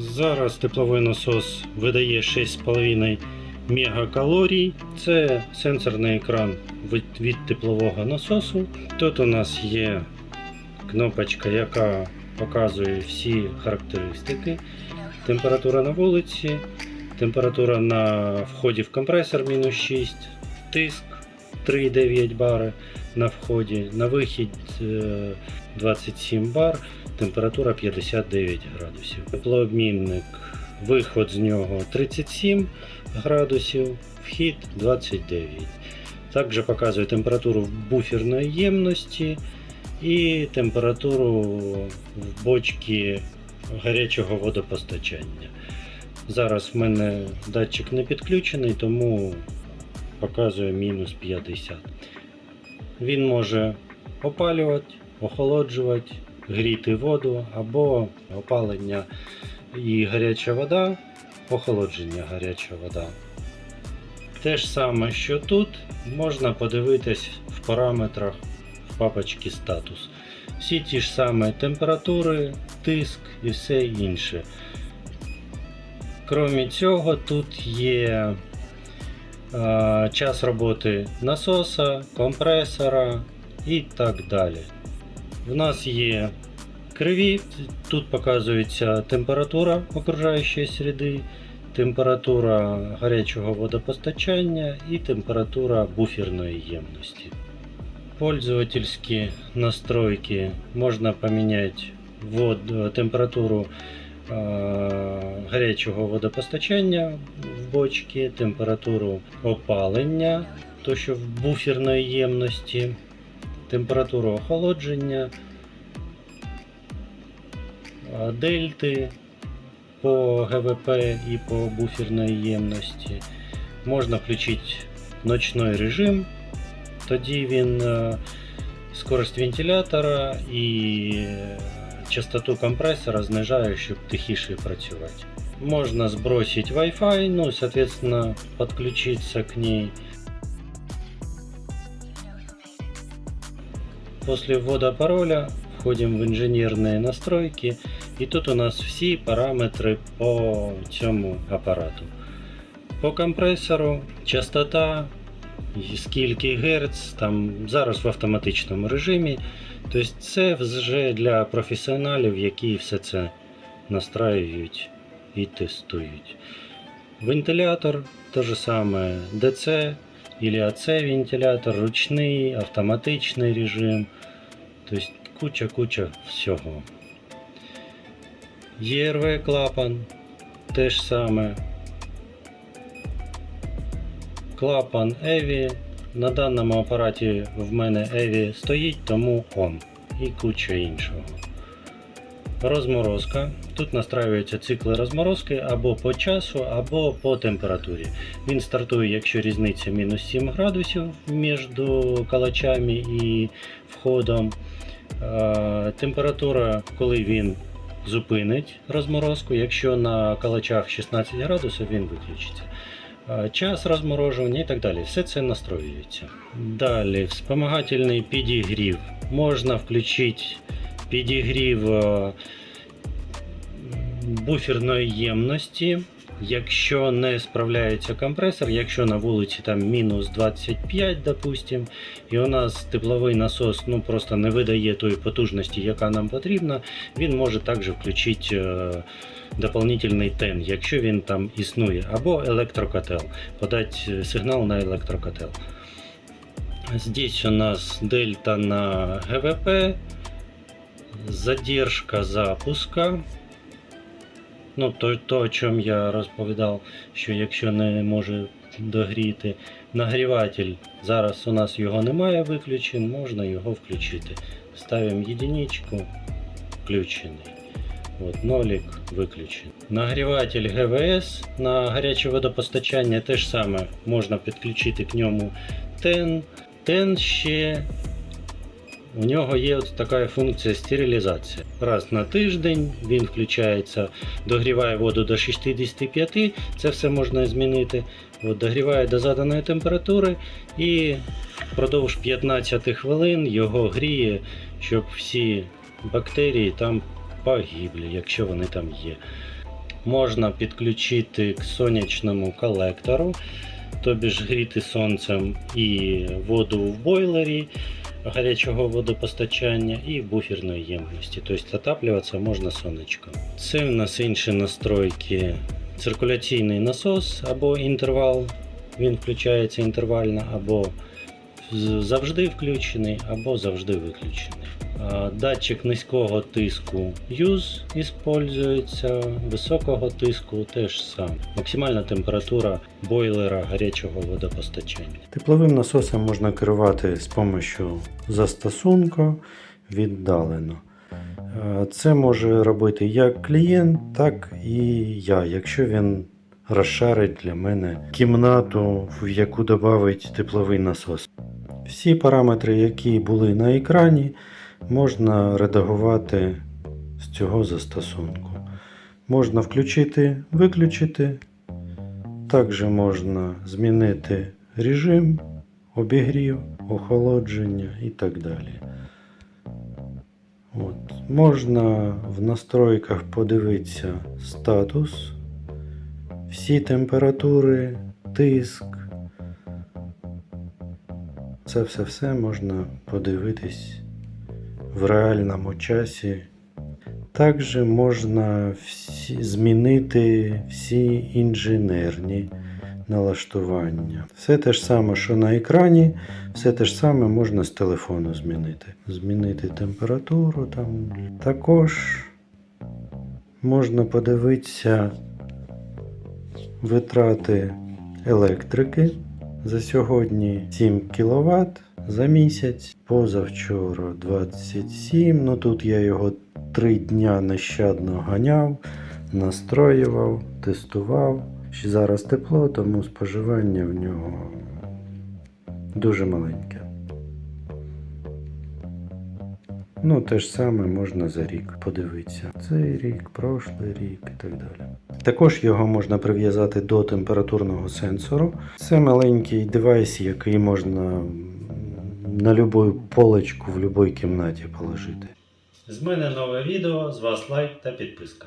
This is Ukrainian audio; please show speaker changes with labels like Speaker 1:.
Speaker 1: Зараз тепловий насос видає 6,5 мегакалорій. Це сенсорний екран від, теплового насосу. Тут у нас є кнопочка, яка показує всі характеристики. Температура на вулиці, температура на вході в компресор мінус 6, тиск 3,9 бари на вході, на вихід е, 27 бар, температура 59 градусів. Теплообмінник, виход з нього 37 градусів, вхід 29. Також показує температуру в буферної ємності і температуру в бочці гарячого водопостачання. Зараз в мене датчик не підключений, тому показує мінус 50. Він може опалювати, охолоджувати, гріти воду або опалення і гаряча вода, охолодження гаряча вода. Те ж саме, що тут, можна подивитись в параметрах в папочці статус. Всі ті ж самі температури, тиск і все інше. Крім цього, тут є час роботи насоса, компресора і так далі. В нас є криві, тут показується температура окружаючої середи, температура гарячого водопостачання і температура буферної ємності. Пользовательские настройки можно поменять вод, температуру гарячого водопостачання в бочці, температуру опалення, то що в буферної ємності, температуру охолодження, дельти по ГВП і по буферної ємності. Можна включити ночний режим, тоді він скорость вентилятора і е, частоту компресора знижає, щоб тихіше працювати. Можна сбросить Wi-Fi, ну, соответственно, подключиться к ней. После ввода пароля входим в инженерные настройки, і тут у нас всі параметри по цьому апарату. По компресору, частота, скільки Герц, там зараз в автоматичному режимі. Тобто це вже для професіоналів, які все це настраюють і тестують. Вентилятор те же саме DC или AC вентилятор, ручний, автоматичний режим. Тобто куча-куча всього. ЄРВ клапан те ж саме. Клапан Еві. На даному апараті в мене Еві стоїть, тому он. І куча іншого. Розморозка. Тут настраюються цикли розморозки або по часу, або по температурі. Він стартує, якщо різниця мінус 7 градусів між калачами і входом. Е, Температура, коли він зупинить розморозку, якщо на калачах 16 градусів, він виключиться. Е, Час розморожування і так далі. Все це настроюється. Далі, вспомагательний підігрів. Можна включити підігрів е, буферної ємності. Якщо не справляється компресор, якщо на вулиці там мінус 25, допустим, і у нас тепловий насос ну, просто не видає тої потужності, яка нам потрібна, він може також включити е, дополнительний тен, якщо він там існує, або електрокотел, подати е, сигнал на електрокотел. Здесь у нас дельта на ГВП, задержка запуска. Ну, то, то, о чому я розповідав, що якщо не може догріти нагріватель, зараз у нас його немає виключен, можна його включити. Ставимо єдиничку, включений. От, нолик виключений. Нагріватель ГВС на гаряче водопостачання те ж саме можна підключити к ньому тен. Тен ще у нього є от така функція стерилізація. Раз на тиждень він включається, догріває воду до 65, це все можна змінити. От, догріває до заданої температури і впродовж 15 хвилин його гріє, щоб всі бактерії там погиблі, якщо вони там є. можна підключити к сонячному колектору, тобі ж гріти сонцем і воду в бойлері гарячого водопостачання і буферної ємності. Тобто затаплюватися можна сонечком. Це в нас інші настройки. Циркуляційний насос або інтервал. Він включається інтервально, або завжди включений, або завжди виключений. Датчик низького тиску Use використовується, високого тиску теж сам. Максимальна температура бойлера гарячого водопостачання. Тепловим насосом можна керувати з допомогою застосунку віддалено. Це може робити як клієнт, так і я, якщо він розшарить для мене кімнату, в яку додавить тепловий насос. Всі параметри, які були на екрані, можна редагувати з цього застосунку. Можна включити, виключити. Також можна змінити режим, обігрів, охолодження і так далі. От. Можна в настройках подивитися статус, всі температури, тиск. Це все все можна подивитись в реальному часі. Також можна всі, змінити всі інженерні налаштування. Все те ж саме, що на екрані, все те ж саме можна з телефону змінити. Змінити температуру там. Також можна подивитися витрати електрики. За сьогодні 7 кВт за місяць, позавчора 27. Ну тут я його 3 дня нещадно ганяв, настроював, тестував. Зараз тепло, тому споживання в нього дуже маленьке. Ну, те ж саме можна за рік подивитися. Цей рік, прошлий рік і так далі. Також його можна прив'язати до температурного сенсору. Це маленький девайс, який можна на будь-яку полочку в будь-якій кімнаті положити. З мене нове відео, з вас лайк та підписка.